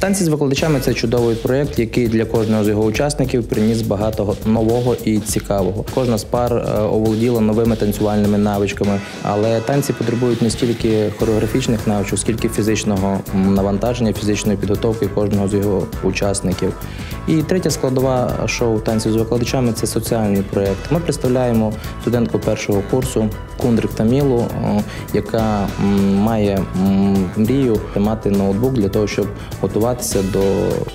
Танці з викладачами це чудовий проєкт, який для кожного з його учасників приніс багато нового і цікавого. Кожна з пар е, оволоділа новими танцювальними навичками, але танці потребують не стільки хореографічних навичок, скільки фізичного навантаження, фізичної підготовки кожного з його учасників. І третя складова шоу танців з викладачами це соціальний проєкт. Ми представляємо студентку першого курсу Кундрик Тамілу, е, яка має мрію мати ноутбук для того, щоб готуватися до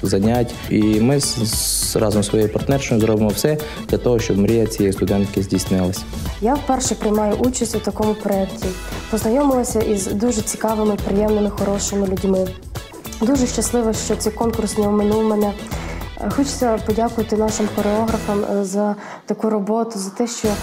занять. І ми разом з своєю партнершою зробимо все для того, щоб мрія цієї студентки здійснилася. Я вперше приймаю участь у такому проєкті. Познайомилася із дуже цікавими, приємними, хорошими людьми. Дуже щаслива, що цей конкурс не оминув мене. Е, Хочеться подякувати нашим хореографам е, за таку роботу, за те, що е,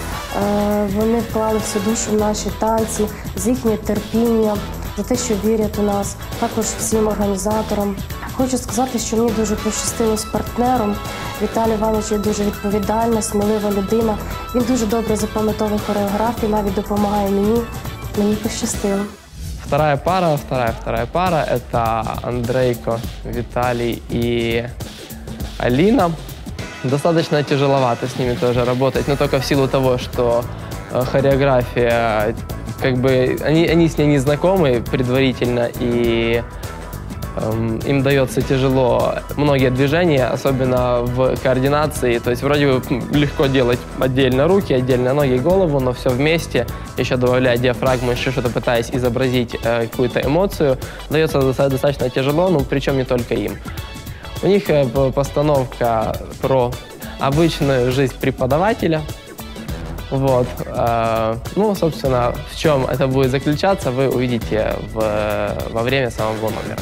вони вклали всю душу в наші танці, за їхнє терпіння, за те, що вірять у нас, також всім організаторам. Хочу сказати, що мені дуже пощастило з партнером. Віталій Іванович є дуже відповідальна, смілива людина. Він дуже добре запам'ятовує хореографію, навіть допомагає мені. Мені пощастило. Вторая пара, вторая, вторая пара – это Андрейко, Виталий и Алина. Достаточно тяжеловато с ними тоже работать, но только в силу того, что э, хореография, как бы, они, они с ней не знакомы предварительно, и эм, им дается тяжело многие движения, особенно в координации. То есть вроде бы легко делать отдельно руки, отдельно ноги, голову, но все вместе, еще добавляя диафрагму, еще что-то пытаясь изобразить э, какую-то эмоцию, дается доста- достаточно тяжело, ну причем не только им. У них э, постановка про обычную жизнь преподавателя. Вот. э, Ну, собственно, в чем это будет заключаться, вы увидите в- во время самого номера.